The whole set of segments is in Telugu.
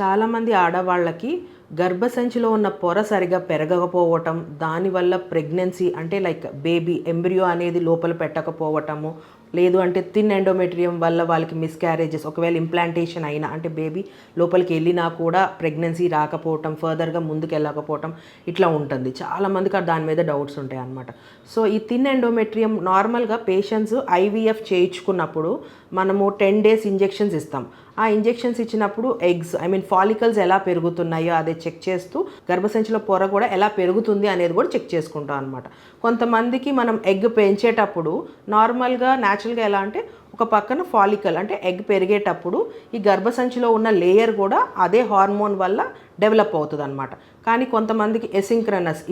చాలామంది ఆడవాళ్ళకి గర్భసంచిలో ఉన్న పొర సరిగా పెరగకపోవటం దానివల్ల ప్రెగ్నెన్సీ అంటే లైక్ బేబీ ఎంబ్రియో అనేది లోపల పెట్టకపోవటము లేదు అంటే థిన్ ఎండోమెట్రియం వల్ల వాళ్ళకి మిస్క్యారేజెస్ ఒకవేళ ఇంప్లాంటేషన్ అయినా అంటే బేబీ లోపలికి వెళ్ళినా కూడా ప్రెగ్నెన్సీ రాకపోవటం ఫర్దర్గా ముందుకు వెళ్ళకపోవటం ఇట్లా ఉంటుంది. చాలామందికి దాని మీద డౌట్స్ ఉంటాయి అన్నమాట. సో ఈ థిన్ ఎండోమెట్రియం నార్మల్గా పేషెంట్స్ ఐవీఎఫ్ చేయించుకున్నప్పుడు మనము టెన్ డేస్ ఇంజెక్షన్స్ ఇస్తాం. ఆ ఇంజెక్షన్స్ ఇచ్చినప్పుడు ఎగ్స్ ఐ మీన్ ఫాలికల్స్ ఎలా పెరుగుతున్నాయో అదే చెక్ చేస్తూ గర్భసంచిలో పొర కూడా ఎలా పెరుగుతుంది అనేది కూడా చెక్ చేసుకుంటాం అనమాట కొంతమందికి మనం ఎగ్ పెంచేటప్పుడు నార్మల్గా న్యాచురల్గా ఎలా అంటే ఒక పక్కన ఫాలికల్ అంటే ఎగ్ పెరిగేటప్పుడు ఈ గర్భసంచిలో ఉన్న లేయర్ కూడా అదే హార్మోన్ వల్ల డెవలప్ అవుతుంది అనమాట కానీ కొంతమందికి ఎసింక్రనస్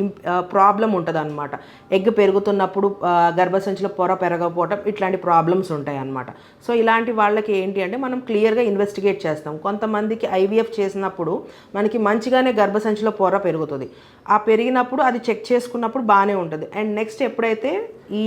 ప్రాబ్లం ఉంటుంది అనమాట ఎగ్ పెరుగుతున్నప్పుడు గర్భసంచిలో పొర పెరగకపోవటం ఇట్లాంటి ప్రాబ్లమ్స్ ఉంటాయి అనమాట సో ఇలాంటి వాళ్ళకి ఏంటి అంటే మనం క్లియర్గా ఇన్వెస్టిగేట్ చేస్తాం. కొంతమందికి ఐవీఎఫ్ చేసినప్పుడు మనకి మంచిగానే గర్భసంచిలో పొర పెరుగుతుంది. ఆ పెరిగినప్పుడు అది చెక్ చేసుకున్నప్పుడు బాగానే ఉంటుంది. అండ్ నెక్స్ట్ ఎప్పుడైతే ఈ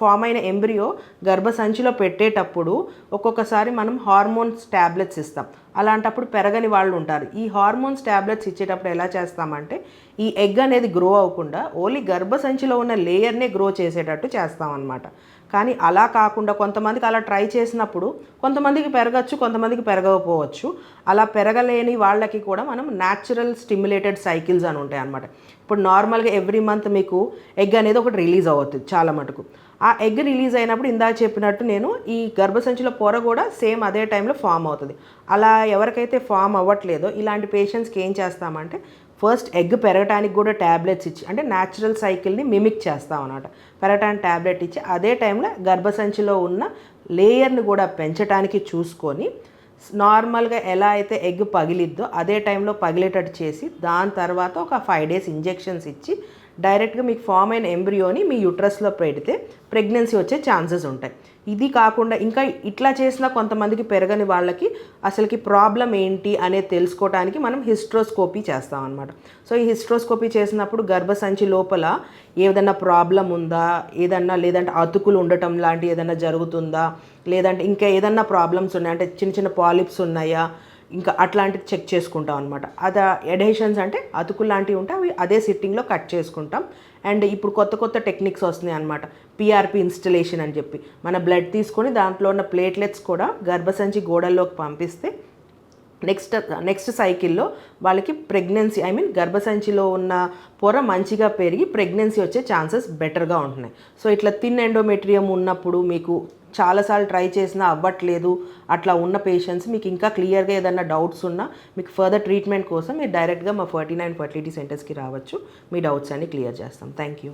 ఫామ్ అయిన ఎంబ్రియో గర్భసంచిలో పెట్టేటప్పుడు ఒక్కొక్కసారి మనం హార్మోన్స్ ట్యాబ్లెట్స్ ఇస్తాం. అలాంటప్పుడు పెరగని వాళ్ళు ఉంటారు. ఈ హార్మోన్స్ ట్యాబ్లెట్స్ ఇచ్చేటప్పుడు ఎలా చేస్తామంటే ఈ ఎగ్ అనేది గ్రో అవ్వకుండా ఓన్లీ గర్భసంచిలో ఉన్న లేయర్నే గ్రో చేసేటట్టు చేస్తామన్నమాట. కానీ అలా కాకుండా కొంతమందికి అలా ట్రై చేసినప్పుడు కొంతమందికి పెరగచ్చు కొంతమందికి పెరగకపోవచ్చు. అలా పెరగలేని వాళ్ళకి కూడా మనం న్యాచురల్ స్టిమ్యులేటెడ్ సైకిల్స్ అని ఉంటాయి అన్నమాట ఇప్పుడు నార్మల్గా ఎవ్రీ మంత్ మీకు ఎగ్ అనేది ఒకటి రిలీజ్ అవుతుంది చాలా మటుకు. ఆ ఎగ్ రిలీజ్ అయినప్పుడు ఇందాక చెప్పినట్టు నేను ఈ గర్భసంచిలో పొర కూడా సేమ్ అదే టైంలో ఫామ్ అవుతుంది. అలా ఎవరికైతే ఫామ్ అవ్వట్లేదో ఇలాంటి పేషెంట్స్కి ఏం చేస్తామంటే ఫస్ట్ ఎగ్ పెరగటానికి కూడా ట్యాబ్లెట్స్ ఇచ్చి అంటే న్యాచురల్ సైకిల్ని మిమిక్ చేస్తాం అనమాట పెరగటానికి ట్యాబ్లెట్ ఇచ్చి అదే టైంలో గర్భసంచిలో ఉన్న లేయర్ని కూడా పెంచడానికి చూసుకొని నార్మల్గా ఎలా అయితే ఎగ్ పగిలిద్దో అదే టైంలో పగిలేటట్టు చేసి దాని తర్వాత ఒక ఫైవ్ డేస్ ఇంజెక్షన్స్ ఇచ్చి డైరెక్ట్గా మీకు ఫామ్ అయిన ఎంబ్రియోని మీ యూట్రస్లో పెడితే ప్రెగ్నెన్సీ వచ్చే ఛాన్సెస్ ఉంటాయి. ఇది కాకుండా ఇంకా ఇట్లా చేసిన కొంతమందికి పెరగని వాళ్ళకి అసలుకి ప్రాబ్లం ఏంటి అనేది తెలుసుకోవడానికి మనం హిస్ట్రోస్కోపీ చేస్తాం అనమాట సో ఈ హిస్ట్రోస్కోపీ చేసినప్పుడు గర్భసంచి లోపల ఏదైనా ప్రాబ్లం ఉందా? ఏదన్నా లేదంటే అతుకులు ఉండటం లాంటి ఏదైనా జరుగుతుందా? లేదంటే ఇంకా ఏదన్నా ప్రాబ్లమ్స్ ఉన్నాయా? అంటే చిన్న చిన్న పాలిప్స్ ఉన్నాయా? ఇంకా అట్లాంటిది చెక్ చేసుకుంటాం అనమాట అది ఎడేషన్స్ అంటే అతుకులు లాంటివి ఉంటే అవి అదే సిట్టింగ్లో కట్ చేసుకుంటాం. అండ్ ఇప్పుడు కొత్త కొత్త టెక్నిక్స్ వస్తున్నాయి అనమాట పిఆర్పి ఇన్స్టలేషన్ అని చెప్పి. మన బ్లడ్ తీసుకొని దాంట్లో ఉన్న ప్లేట్లెట్స్ కూడా గర్భసంచి గోడల్లోకి పంపిస్తే నెక్స్ట్ నెక్స్ట్ సైకిల్లో వాళ్ళకి ప్రెగ్నెన్సీ ఐ మీన్ గర్భసంచిలో ఉన్న పొర మంచిగా పెరిగి ప్రెగ్నెన్సీ వచ్చే ఛాన్సెస్ బెటర్గా ఉంటున్నాయి. సో ఇట్లా థిన్ ఎండోమెట్రియం ఉన్నప్పుడు మీకు చాలాసార్లు ట్రై చేసినా అవ్వట్లేదు అట్లా ఉన్న పేషెంట్స్ మీకు ఇంకా క్లియర్గా ఏదైనా డౌట్స్ ఉన్నా మీకు ఫర్దర్ ట్రీట్మెంట్ కోసం మీరు డైరెక్ట్గా మా ఫర్టీ నైన్ ఫర్టిలిటీ సెంటర్స్కి రావచ్చు. మీ డౌట్స్ అన్ని క్లియర్ చేస్తాం. Thank you.